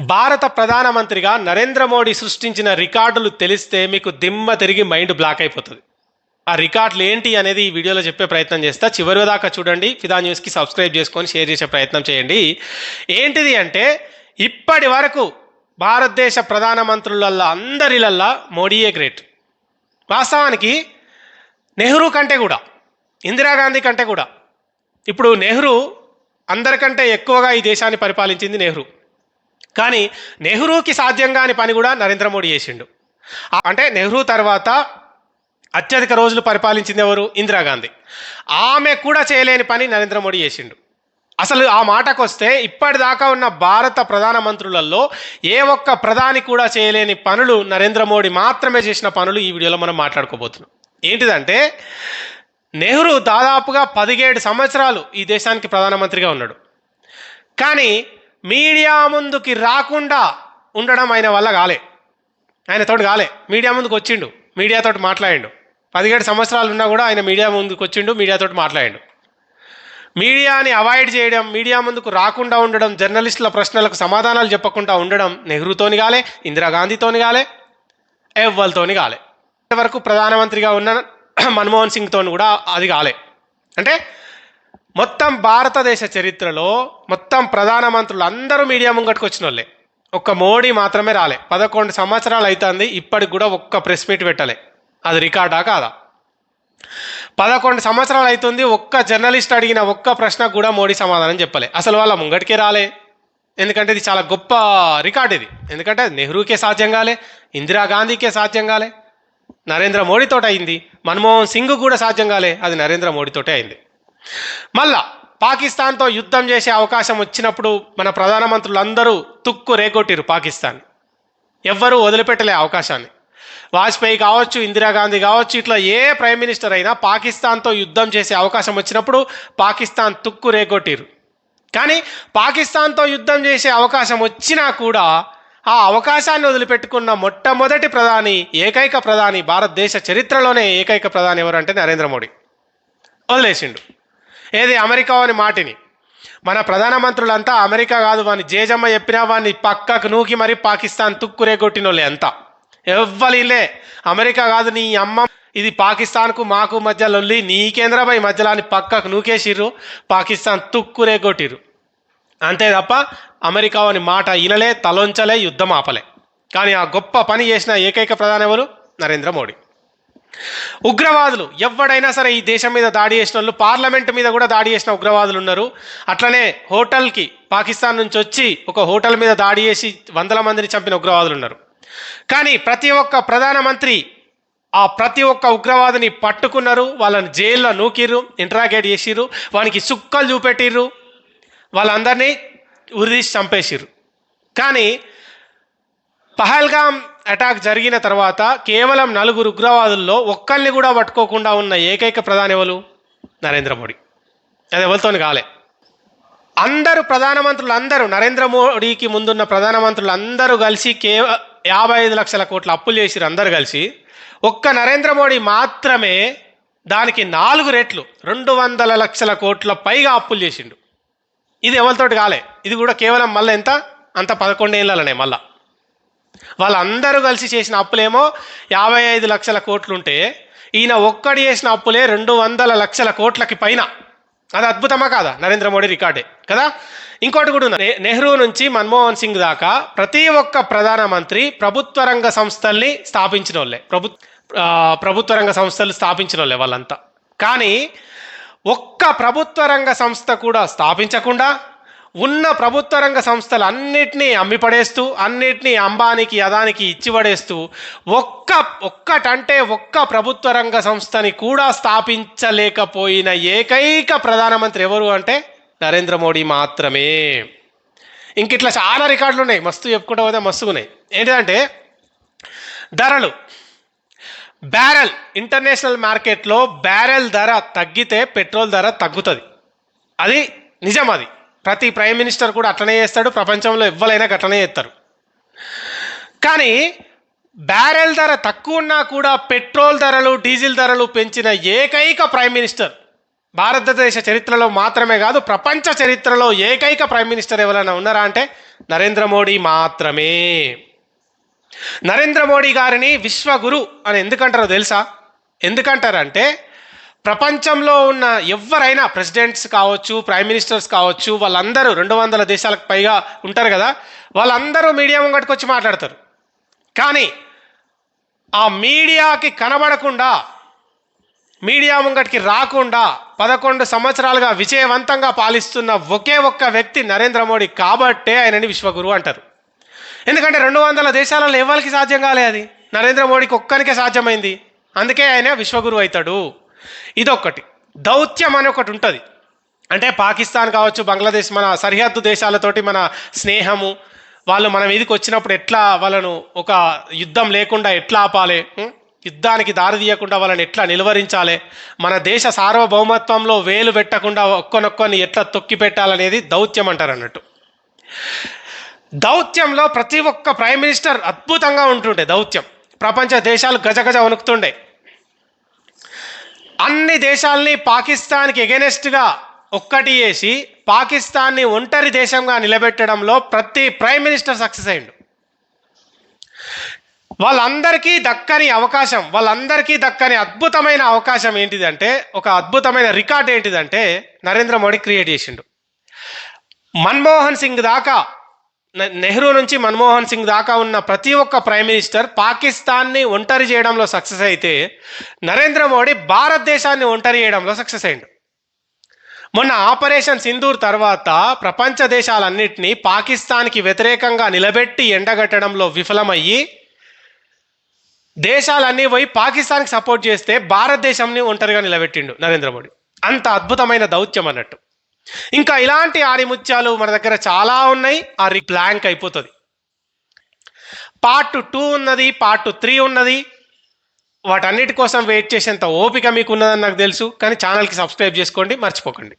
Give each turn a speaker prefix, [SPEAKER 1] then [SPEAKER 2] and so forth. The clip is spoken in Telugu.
[SPEAKER 1] భారత ప్రధానమంత్రిగా నరేంద్ర మోడీ సృష్టించిన రికార్డులు తెలిస్తే మీకు దిమ్మ తిరిగి మైండ్ బ్లాక్ అయిపోతుంది. ఆ రికార్డులు ఏంటి అనేది ఈ వీడియోలో చెప్పే ప్రయత్నం చేస్తా. చివరి దాకా చూడండి. ఫిదా న్యూస్కి సబ్స్క్రైబ్ చేసుకొని షేర్ చేసే ప్రయత్నం చేయండి. ఏంటిది అంటే ఇప్పటి వరకు భారతదేశ ప్రధానమంత్రులల్లా అందరిలల్లా మోడీయే గ్రేట్. వాస్తవానికి నెహ్రూ కంటే కూడా ఇందిరాగాంధీ కంటే కూడా. ఇప్పుడు నెహ్రూ అందరికంటే ఎక్కువగా ఈ దేశాన్ని పరిపాలించింది నెహ్రూ. కానీ నెహ్రూకి సాధ్యం కాని పని కూడా నరేంద్ర మోడీ చేసిండు. అంటే నెహ్రూ తర్వాత అత్యధిక రోజులు పరిపాలించింది ఎవరు? ఇందిరాగాంధీ. ఆమె కూడా చేయలేని పని నరేంద్ర మోడీ చేసిండు. అసలు ఆ మాటకు వస్తే ఇప్పటిదాకా ఉన్న భారత ప్రధానమంత్రులలో ఏ ఒక్క ప్రధాని కూడా చేయలేని పనులు నరేంద్ర మోడీ మాత్రమే చేసిన పనులు ఈ వీడియోలో మనం మాట్లాడుకోబోతున్నాం. ఏంటిదంటే నెహ్రూ దాదాపుగా పదిహేడు సంవత్సరాలు ఈ దేశానికి ప్రధానమంత్రిగా ఉన్నాడు. కానీ మీడియా ముందుకి రాకుండా ఉండడం ఆయన వల్ల కాలే. ఆయన తోటి కాలే. మీడియా ముందుకు వచ్చిండు. మీడియాతోటి మాట్లాడిండు. పదిహేడు సంవత్సరాలు ఉన్నా కూడా ఆయన మీడియా ముందుకు వచ్చిండు మీడియాతో మాట్లాడిండు. మీడియాని అవాయిడ్ చేయడం మీడియా ముందుకు రాకుండా ఉండడం జర్నలిస్టుల ప్రశ్నలకు సమాధానాలు చెప్పకుండా ఉండడం నెహ్రూతోని కాలే ఇందిరాగాంధీతోని కాలే ఎవ్వరితోని కాలే. వరకు ప్రధానమంత్రిగా ఉన్న మన్మోహన్ సింగ్తో కూడా అది కాలే. అంటే మొత్తం భారతదేశ చరిత్రలో మొత్తం ప్రధానమంత్రులు అందరూ మీడియా ముంగట్టుకు వచ్చిన వాళ్ళే. ఒక్క మోడీ మాత్రమే రాలే. పదకొండు సంవత్సరాలు అవుతుంది ఇప్పటికి కూడా ఒక్క ప్రెస్ మీట్ పెట్టలే. అది రికార్డా కాదా? పదకొండు సంవత్సరాలు అవుతుంది ఒక్క జర్నలిస్ట్ అడిగిన ఒక్క ప్రశ్నకు కూడా మోడీ సమాధానం చెప్పలే. అసలు వాళ్ళ ముంగటికే రాలే. ఎందుకంటే ఇది చాలా గొప్ప రికార్డ్ ఇది. ఎందుకంటే నెహ్రూకే సాధ్యం కాలే ఇందిరాగాంధీకే సాధ్యం కాలే నరేంద్ర మోడీతోటి అయింది మన్మోహన్ సింగ్ కూడా సాధ్యం కాలే అది నరేంద్ర మోడీతోటే అయింది. మళ్ళా పాకిస్తాన్తో యుద్ధం చేసే అవకాశం వచ్చినప్పుడు మన ప్రధానమంత్రులు అందరూ తుక్కు రేగొట్టిరు పాకిస్తాన్. ఎవ్వరూ వదిలిపెట్టలే అవకాశాన్ని. వాజ్పేయి కావచ్చు ఇందిరాగాంధీ కావచ్చు ఇట్లా ఏ ప్రైమ్ మినిస్టర్ అయినా పాకిస్తాన్తో యుద్ధం చేసే అవకాశం వచ్చినప్పుడు పాకిస్తాన్ తుక్కు రేగొట్టిరు. కానీ పాకిస్తాన్తో యుద్ధం చేసే అవకాశం వచ్చినా కూడా ఆ అవకాశాన్ని వదిలిపెట్టుకున్న మొట్టమొదటి ప్రధాని ఏకైక ప్రధాని భారతదేశ చరిత్రలోనే ఏకైక ప్రధాని ఎవరంటే నరేంద్ర మోడీ. వదిలేసిండు. ఏది అమెరికా అని మాటిని. మన ప్రధానమంత్రులంతా అమెరికా కాదు వాని జేజమ్మ చెప్పినా వాడిని పక్కకు నూకి మరి పాకిస్తాన్ తుక్కురే ఎంత ఎవ్వలిలే అమెరికా కాదు నీ అమ్మ. ఇది పాకిస్తాన్కు మాకు మధ్య లొల్లి నీకేంద్రపై మధ్యలో అని పక్కకు నూకేసిర్రు పాకిస్తాన్ తుక్కురే కొట్టిర్రు. అంతే తప్ప అమెరికా అని మాట ఇనలే తలొంచలే యుద్ధం ఆపలే. కానీ ఆ గొప్ప పని చేసిన ఏకైక ప్రధాని ఎవరు? నరేంద్ర మోడీ. ఉగ్రవాదులు ఎవడైనా సరే ఈ దేశం మీద దాడి చేసిన వాళ్ళు పార్లమెంట్ మీద కూడా దాడి చేసిన ఉగ్రవాదులు ఉన్నారు. అట్లనే హోటల్కి పాకిస్తాన్ నుంచి వచ్చి ఒక హోటల్ మీద దాడి చేసి వందల మందిని చంపిన ఉగ్రవాదులు ఉన్నారు. కానీ ప్రతి ఒక్క ప్రధానమంత్రి ఆ ప్రతి ఒక్క ఉగ్రవాదిని పట్టుకున్నారు వాళ్ళని జైల్లో నూకిర్రు ఇంటరాగేట్ చేసిర్రు వానికి సుక్కలు చూపెట్టిర్రు వాళ్ళందరినీ ఉరిదీసి చంపేసిర్రు. కానీ పహల్గామ్ అటాక్ జరిగిన తర్వాత కేవలం నలుగురు ఉగ్రవాదుల్లో ఒక్కరిని కూడా పట్టుకోకుండా ఉన్న ఏకైక ప్రధాని ఎవరు? నరేంద్ర మోడీ. అది ఎవరితోని కాలే. అందరూ ప్రధానమంత్రులు అందరూ నరేంద్ర మోడీకి ముందున్న ప్రధానమంత్రులు అందరూ కలిసి కేవ యాభై ఐదు లక్షల కోట్ల అప్పులు చేసిరు అందరు కలిసి. ఒక్క నరేంద్ర మోడీ మాత్రమే దానికి నాలుగు రెట్లు రెండు వందల లక్షల కోట్ల పైగా అప్పులు చేసిండు. ఇది ఎవరితోటి కాలే. ఇది కూడా కేవలం మళ్ళీ ఎంత? అంత పదకొండేళ్ళనే మళ్ళా. వాళ్ళందరూ కలిసి చేసిన అప్పులేమో యాభై ఐదు లక్షల కోట్లుంటే ఈయన ఒక్కడి చేసిన అప్పులే రెండు వందల లక్షల కోట్లకి పైన. అది అద్భుతమా కాదా? నరేంద్ర మోడీ రికార్డే కదా? ఇంకోటి కూడా ఉంది? నెహ్రూ నుంచి మన్మోహన్ సింగ్ దాకా ప్రతి ఒక్క ప్రధానమంత్రి ప్రభుత్వ రంగ సంస్థల్ని స్థాపించిన వాళ్ళే ప్రభు ప్రభుత్వ రంగ సంస్థలు స్థాపించిన వాళ్ళే వాళ్ళంతా. కానీ ఒక్క ప్రభుత్వ రంగ సంస్థ కూడా స్థాపించకుండా ఉన్న ప్రభుత్వ రంగ సంస్థలు అన్నిటినీ అమ్మిపడేస్తూ అన్నిటినీ అంబానికి అదానికి ఇచ్చిపడేస్తూ ఒక్క ఒక్కటంటే ఒక్క ప్రభుత్వ రంగ సంస్థని కూడా స్థాపించలేకపోయిన ఏకైక ప్రధానమంత్రి ఎవరు అంటే నరేంద్ర మోడీ మాత్రమే. ఇంక ఇట్లా చాలా రికార్డులు ఉన్నాయి మస్తు చెప్పుకుంటా పోతే మస్తుగా ఉన్నాయి. ఏంటంటే ధరలు. బ్యారెల్ ఇంటర్నేషనల్ మార్కెట్లో బ్యారెల్ ధర తగ్గితే పెట్రోల్ ధర తగ్గుతుంది. అది నిజం అది. ప్రతి ప్రైమ్ మినిస్టర్ కూడా అట్లనే చేస్తాడు ప్రపంచంలో ఎవ్వరైనా అట్లనే చేస్తారు. కానీ బ్యారెల్ ధర తక్కువ ఉన్నా కూడా పెట్రోల్ ధరలు డీజిల్ ధరలు పెంచిన ఏకైక ప్రైమ్ మినిస్టర్ భారతదేశ చరిత్రలో మాత్రమే కాదు ప్రపంచ చరిత్రలో ఏకైక ప్రైమ్ మినిస్టర్ ఎవరైనా ఉన్నారా అంటే నరేంద్ర మోడీ మాత్రమే. నరేంద్ర మోడీ గారిని విశ్వగురు అని ఎందుకంటారో తెలుసా? ఎందుకంటారంటే ప్రపంచంలో ఉన్న ఎవరైనా ప్రెసిడెంట్స్ కావచ్చు ప్రైమ్ మినిస్టర్స్ కావచ్చు వాళ్ళందరూ రెండు వందల దేశాలకు పైగా ఉంటారు కదా వాళ్ళందరూ మీడియా ముంగటికి వచ్చి మాట్లాడతారు. కానీ ఆ మీడియాకి కనబడకుండా మీడియా ముంగటికి రాకుండా పదకొండు సంవత్సరాలుగా విజయవంతంగా పాలిస్తున్న ఒకే ఒక్క వ్యక్తి నరేంద్ర మోడీ కాబట్టే ఆయనని విశ్వగురు అంటారు. ఎందుకంటే రెండు వందల దేశాలలో ఎవరికి సాధ్యం కాలే అది? నరేంద్ర మోడీకి ఒక్కరికే సాధ్యమైంది. అందుకే ఆయన విశ్వగురు అవుతాడు. ఇదొక్కటి. దౌత్యం అని ఒకటి ఉంటుంది. అంటే పాకిస్తాన్ కావచ్చు బంగ్లాదేశ్ మన సరిహద్దు దేశాలతోటి మన స్నేహము వాళ్ళు మన మీదకి వచ్చినప్పుడు ఎట్లా వాళ్ళను ఒక యుద్ధం లేకుండా ఎట్లా ఆపాలి యుద్ధానికి దారి తీయకుండా వాళ్ళని ఎట్లా నిలువరించాలి మన దేశ సార్వభౌమత్వంలో వేలు పెట్టకుండా ఒక్కొనొక్కొని ఎట్లా తొక్కి పెట్టాలనేది దౌత్యం అంటారు అన్నట్టు. దౌత్యంలో ప్రతి ఒక్క ప్రైమ్ మినిస్టర్ అద్భుతంగా ఉంటుండే దౌత్యం. ప్రపంచ దేశాలు గజగజ వణుకుతుండే. అన్ని దేశాల్ని పాకిస్తాన్కి ఎగెనెస్ట్గా ఒక్కటి చేసి పాకిస్తాన్ని ఒంటరి దేశంగా నిలబెట్టడంలో ప్రతి ప్రైమ్ మినిస్టర్ సక్సెస్ అయ్యిండు. వాళ్ళందరికీ దక్కని అవకాశం వాళ్ళందరికీ దక్కని అద్భుతమైన అవకాశం ఏంటిదంటే ఒక అద్భుతమైన రికార్డ్ ఏంటిదంటే నరేంద్ర మోడీ క్రియేట్ చేసిండు. మన్మోహన్ సింగ్ దాకా నెహ్రూ నుంచి మన్మోహన్ సింగ్ దాకా ఉన్న ప్రతి ఒక్క ప్రైమ్ మినిస్టర్ పాకిస్తాన్ని ఒంటరి చేయడంలో సక్సెస్ అయితే నరేంద్ర మోడీ భారతదేశాన్ని ఒంటరి చేయడంలో సక్సెస్ అయిండు మొన్న ఆపరేషన్ సింధూర్ తర్వాత ప్రపంచ దేశాలన్నింటినీ పాకిస్తాన్కి వ్యతిరేకంగా నిలబెట్టి ఎండగట్టడంలో విఫలమయ్యి దేశాలన్నీ పోయి పాకిస్తాన్కి సపోర్ట్ చేస్తే భారతదేశంని ఒంటరిగా నిలబెట్టిండు నరేంద్ర మోడీ. అంత అద్భుతమైన దౌత్యం అన్నట్టు. ఇంకా ఇలాంటి ఆడిముత్యాలు మన దగ్గర చాలా ఉన్నాయి. ఆ రి బ్లాంక్ అయిపోతుంది. పార్ట్ టూ ఉన్నది పార్ట్ త్రీ ఉన్నది. వాటన్నిటి కోసం వెయిట్ చేసేంత ఓపిక మీకు ఉన్నదని నాకు తెలుసు. కానీ ఛానల్కి సబ్స్క్రైబ్ చేసుకోండి మర్చిపోకండి.